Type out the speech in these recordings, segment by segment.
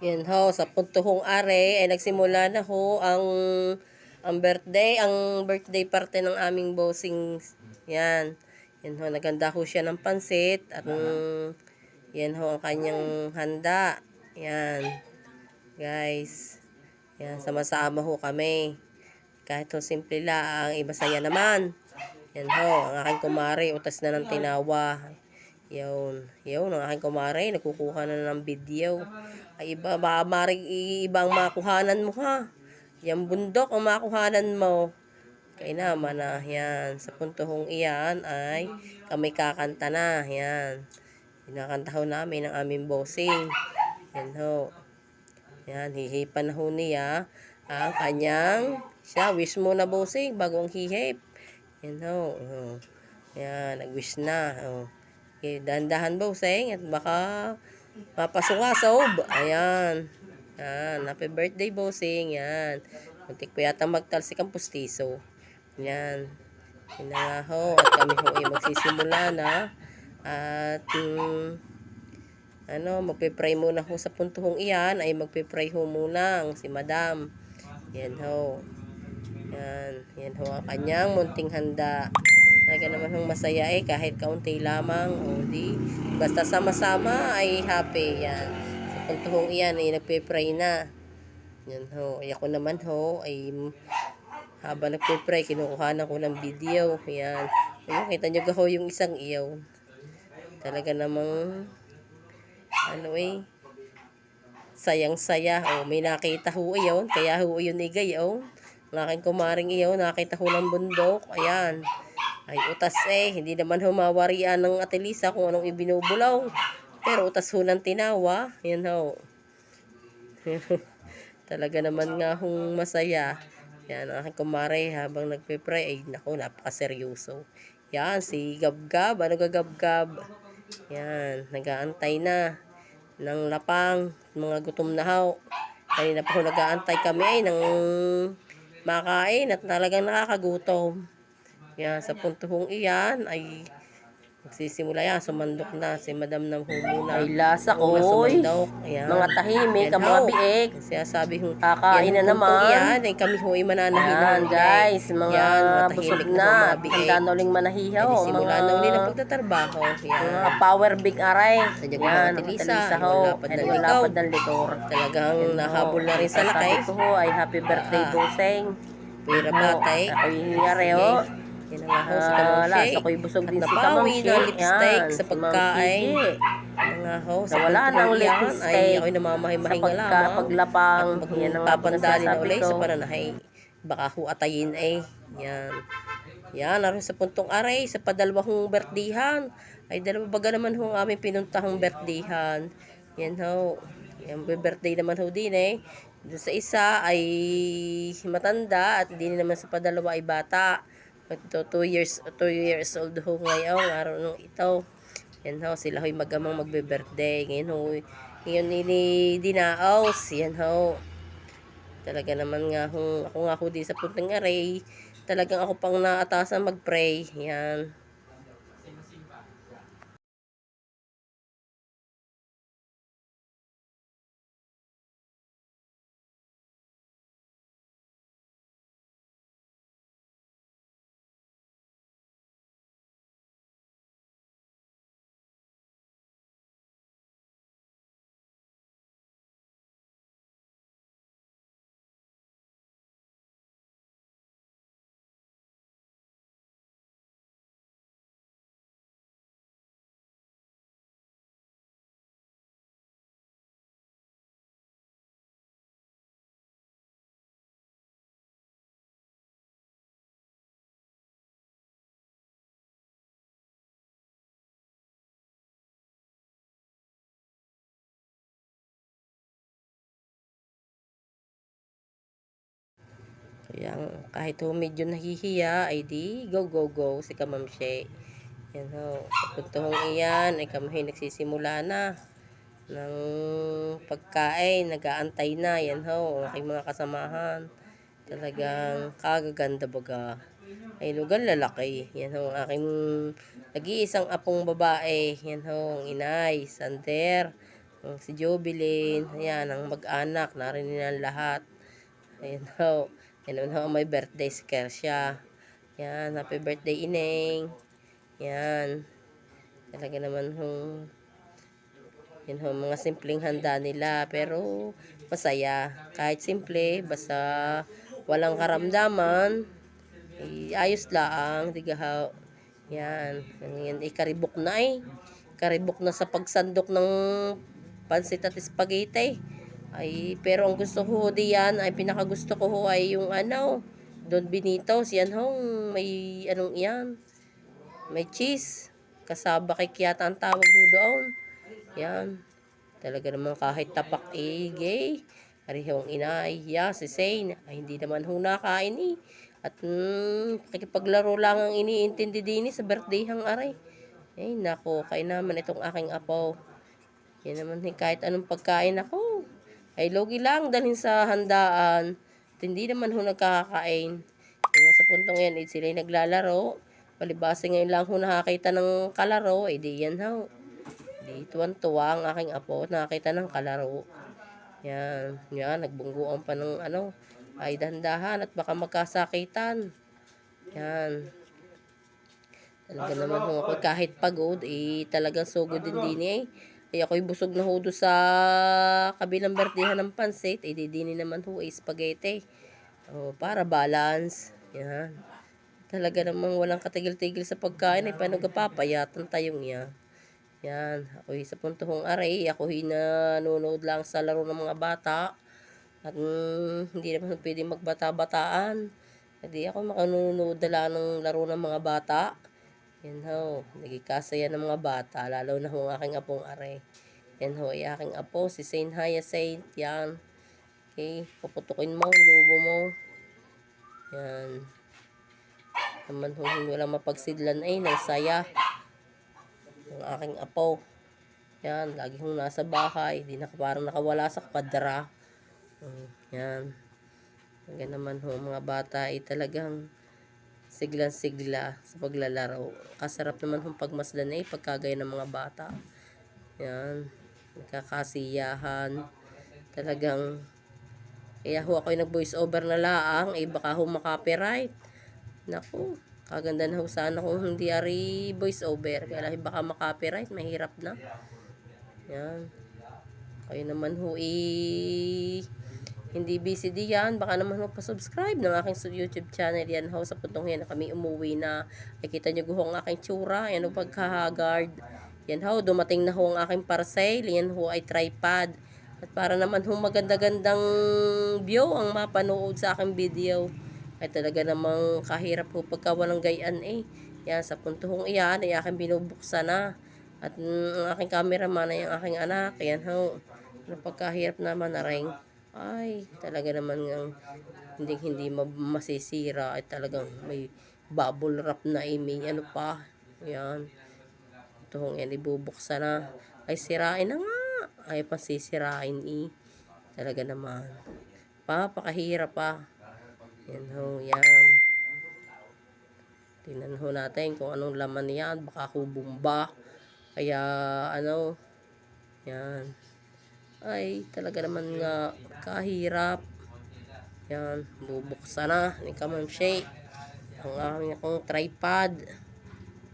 Yan ho, sa puntuhong are ay nagsimula na ho ang ang birthday, ang birthday party ng aming bossing. Yan. Yan ho, naganda ho siya ng pansit at mm, yan ho ang kanyang handa. Yan. Guys. Yan, sama-sama ho kami. Kahit ho simple lang, iba saya naman. Yan ho, ang aking kumari, utas na ng tinawa. Yun. Yun, ang aking kumari, nagkukuha na ng video. Ay, iba, baka maring iba ang makuhanan mo ha. Yan bundok ang makuhanan mo. Kaya naman na, yan. Sa puntohong iyan ay kami kakanta na. Yan. Kinakanta ho namin ang aming bossing. Yan ho. Yan, hihipan ho niya ang kanyang, siya, wish mo na bossing bago ang hihip. Yan ho. Oh. Yan, nag-wish na. Oh. Okay, dahan-dahan bossing at baka mapasukasob. Ayan. Yan, happy birthday bossing. Yan. Muntik ko yata magtalsik ang pustiso. Yan. Yan na. At kami ho ay magsisimula na. At mm, ano, magpe-pray muna ho sa puntuhong iyan, ay magpe-pray ho muna ang si madam. Yan ho. Yan. Yan ho ang kanyang munting handa. Talaga naman hong masaya eh, kahit kaunti lamang. O di, basta sama-sama ay happy. Yan. Sa puntuhong iyan ay nagpe-pray na. Yan ho. Ay ako naman ho, ay habang nagpe-pray, kinukuha ko ng video. Yan. Ayun, kita nyo ho yung isang iyaw. Talaga namang ano eh, sayang-saya. O, may nakita ho iyon, kaya ho yun igay, o. Ang aking kumaring iyon, nakita ho ng bundok, ayan. Ay, utas eh, hindi naman humawarian ng atelisa kung anong ibinubulaw. Pero utas ho ng tinawa, yan ho. Talaga naman nga hong masaya. Yan, ang aking kumare habang nagpe-pray, ay naku, napakaseryoso. Yan, si Gabgab, ano gagabgab? Yan, nagaantay na ng lapang, mga gutom na haw. Kanina pa ho nagaantay kami ay ng makain at talagang nakakagutom. Yan, sa puntuhong iyan ay magsisimula yan, sumandok na si Madam ng humuna. Ay, lasa ko, sumandok. Ayan. Mga tahimik, ang mga ho. biik. Kaya sabi ho, Kakain na puntong naman. Yan, ay kami ho ay mananahinan. Yan, guys, mga yan, busog matahimik na. mga. Handa na uling manahihaw. Ay, simula mga, na uli ng pagtatrabaho. Yan. mga power big aray. Sadyang Yan, mga mga ay ho. wala pa Ay ng wala likaw. pa ng likor. Talagang nahabol na rin sa lakay. Sabi ko ho ay happy birthday, Ah. Buseng. Pira batay. Ako'y hiyari ho. Yan ang ako sa Ah, kamamshay. lasa ko'y busog At din si nabawi Kamamshay. ng lipstick Yan, sa si Ma'am pagkain. Yan nga ho, sa Nawala pagkain ng yan, lipstick ay ako'y namamahay-mahay sa nga lamang. pagkapaglapang. At Yan ang magpapandali na ulit ko. sa pananahay. Baka ho atayin eh. Yan. Yan, naroon sa puntong aray, sa padalawang birthdihan. Ay, dalawa baga naman ho ang aming pinuntahang birthdihan. Yan ho. Yan, birthday naman ho din eh. Doon sa isa ay matanda at din naman sa padalawa ay bata. Ito, 2 years, 2 years old ho ngayon, araw nung ito. Yan ho, sila ho'y magamang magbe-birthday. Ngayon ho, ngayon ni Dinaos. Yan ho. Talaga naman nga ho, ako nga ho di sa puntang aray. Talagang ako pang naatasan mag-pray. Yan. Kaya kahit ho medyo nahihiya, ay di go go go si Kamamshe. Yan ho. Sa puntong iyan ay kami nagsisimula na ng pagkain. Nagaantay na. Yan ho. Ang aking mga kasamahan. Talagang kagaganda baga. Ay lugar lalaki. Yan ho. Ang aking nag-iisang apong babae. Yan ho. Ang inay. Sander. Oh, si Jobilin, ayan, ang mag-anak, narinig na lahat. Ayan ho. Ayan ho, may birthday si Kersha. Yan, happy birthday, Ineng. Yan. Talaga naman hong yan ho, mga simpleng handa nila. Pero masaya. Kahit simple, basta walang karamdaman, eh, ayos lang. Diga ho. Yan. Yan, eh, karibok na eh. Karibok na sa pagsandok ng pansit at spaghetti. Ay, pero ang gusto ko diyan, ay pinakagusto ko ho ay yung ano, Don Benitos, yan ho, may anong yan, may cheese. Kasaba kay ang tawag ho doon. Yan. Talaga naman kahit tapak eh, gay. Ari hong inay, ya, si Zane, ay hindi naman ho nakain eh. At mm, pakipaglaro lang ang iniintindi din eh sa birthday hang aray. Ay, nako, kaya naman itong aking apo. Yan naman eh, kahit anong pagkain ako. Ay, logi lang dalhin sa handaan. At hindi naman ho nagkakain. Yung sa puntong yan, eh, sila naglalaro. Palibasa ngayon lang ho nakakita ng kalaro. Eh, di yan ho. Di tuwan-tuwa ang aking apo nakakita ng kalaro. Yan, yan, nagbungguan pa ng ano, ay dandahan at baka magkasakitan. Yan. Talaga naman ho ako kahit pagod, eh talagang sugod din din eh. Ay ako'y busog na ho doon sa kabilang bertihan ng pansit, eh di din naman ho eh spaghetti. Oh, para balance. Yan. Talaga namang walang katigil-tigil sa pagkain, eh paano kapapayatan tayong yan. Yan, ako'y sa puntong aray, ako'y nanonood lang sa laro ng mga bata. At mm, hindi naman pwede magbata-bataan. Hindi ako makanunood na lang ng laro ng mga bata. Yan ho, nagikasaya ng mga bata, lalo na ho aking apong aray. Yan ho, ay aking apo, si Saint Hyacinth, yan. Okay, puputukin mo, lubo mo. Yan. Naman ho, wala mapagsidlan ay, ng saya. Ang aking apo. Yan, lagi hong nasa bahay, di na parang nakawala sa kwadra. Mm, yan. Yan naman ho, mga bata ay talagang siglan-sigla sa paglalaro. Kasarap naman hong pagmasdan eh, pagkagaya ng mga bata. Yan. Nagkakasiyahan. Talagang, kaya ho ako'y nag-voice over na laang, eh baka ho makapiright. Naku, kaganda na ho sana kung hindi ari voice over. Kaya lang baka makapiright, mahirap na. Yan. Kayo naman ho eh, hindi busy diyan, baka naman ho pa-subscribe ng aking YouTube channel. Yan ho, sa puntong yan na kami umuwi na. Ay kita nyo ho ang aking tsura. Yan ho, pagkahagard. Yan ho, dumating na ho ang aking parcel. Yan ho ay tripod. At para naman ho maganda-gandang view ang mapanood sa aking video. Ay talaga namang kahirap ho pagka walang gayaan eh. Yan, sa puntong iyan ay aking binubuksan na. At mm, ang aking cameraman ay ang aking anak. Yan ho. Napagkahirap naman na rin. Ay, talaga naman ng hindi hindi ma- masisira ay talagang may bubble wrap na eh, may ano pa. Yan. Ito yan ibubuksan na. Ay sirain na nga. Ay pa sisirain eh. Talaga naman. Papakahirap pa. Yan ho, yan. Tingnan ho natin kung anong laman yan. Baka kubumba. Kaya ano. Yan. Ay, talaga naman nga kahirap. Yan, bubuksan na ni Kamam Shay. Ang aking akong tripod.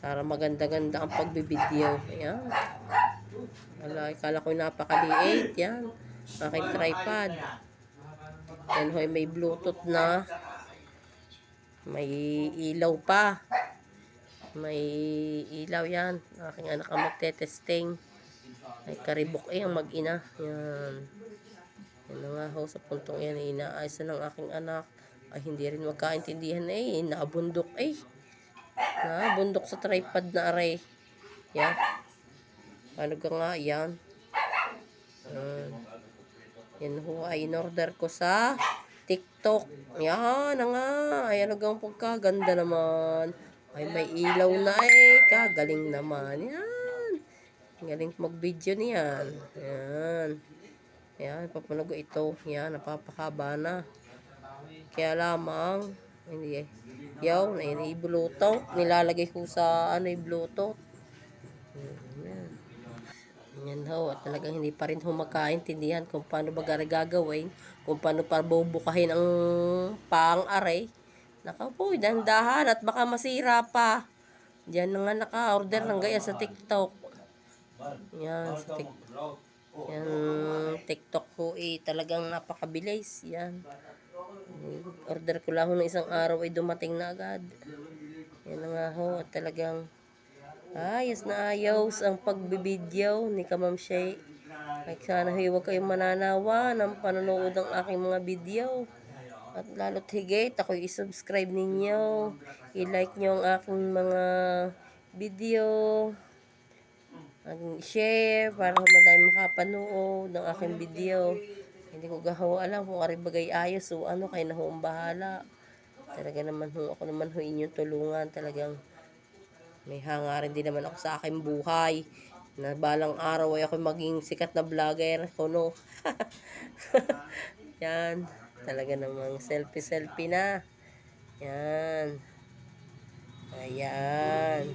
Para maganda-ganda ang pagbibideo. Ayan. Wala, ikala ko napakaliit. Yan. Aking tripod. Yan hoy, may bluetooth na. May ilaw pa. May ilaw yan. Aking anak ang magte-testing. Ay, karibok eh, ang mag-ina. Yan. Yan na nga ho, sa puntong yan, eh, inaayos na ng aking anak. Ay, hindi rin magkaintindihan eh, nabundok eh. Nabundok sa tripod na aray. Yan. Paano ka nga, yan. Yan. Yan ho, ay in-order ko sa TikTok. Yan na nga. Ayan ang pagkaganda naman. Ay, may ilaw na eh. Kagaling naman. Yan. Galing mag-video niyan. Yan. Yan, papanog ko ito. Yan, napapakaba na. Kaya lamang, hindi eh. Yaw, na ini bluetooth. Nilalagay ko sa ano yung bluetooth. Yan. Yan ho, at talagang hindi pa rin ho magkaintindihan kung paano ba gagawin, kung paano pa bubukahin ang pang-aray. Naka po, dandahan at baka masira pa. Diyan na nga naka-order ng gaya sa TikTok. Yan, sa TikTok. Yan, TikTok ko eh, talagang napakabilis. Yan. Order ko lang ng isang araw ay dumating na agad. Yan na nga ho, at talagang ayos na ayos ang pagbibideo ni Kamam Shay. Ay sana huwag kayong mananawa ng panonood ng aking mga video. At lalo't higit, ako i-subscribe ninyo. I-like nyo ang aking mga video. At share para madami makapanood ng aking video. Hindi ko gahawa alam kung ari bagay ayos o ano, kayo na ang bahala. Talaga naman ho, ako naman ho inyong tulungan. Talagang may hangarin din naman ako sa aking buhay. Na balang araw ay ako maging sikat na vlogger. Kuno. Yan. Talaga namang selfie-selfie na. Yan. Ayan.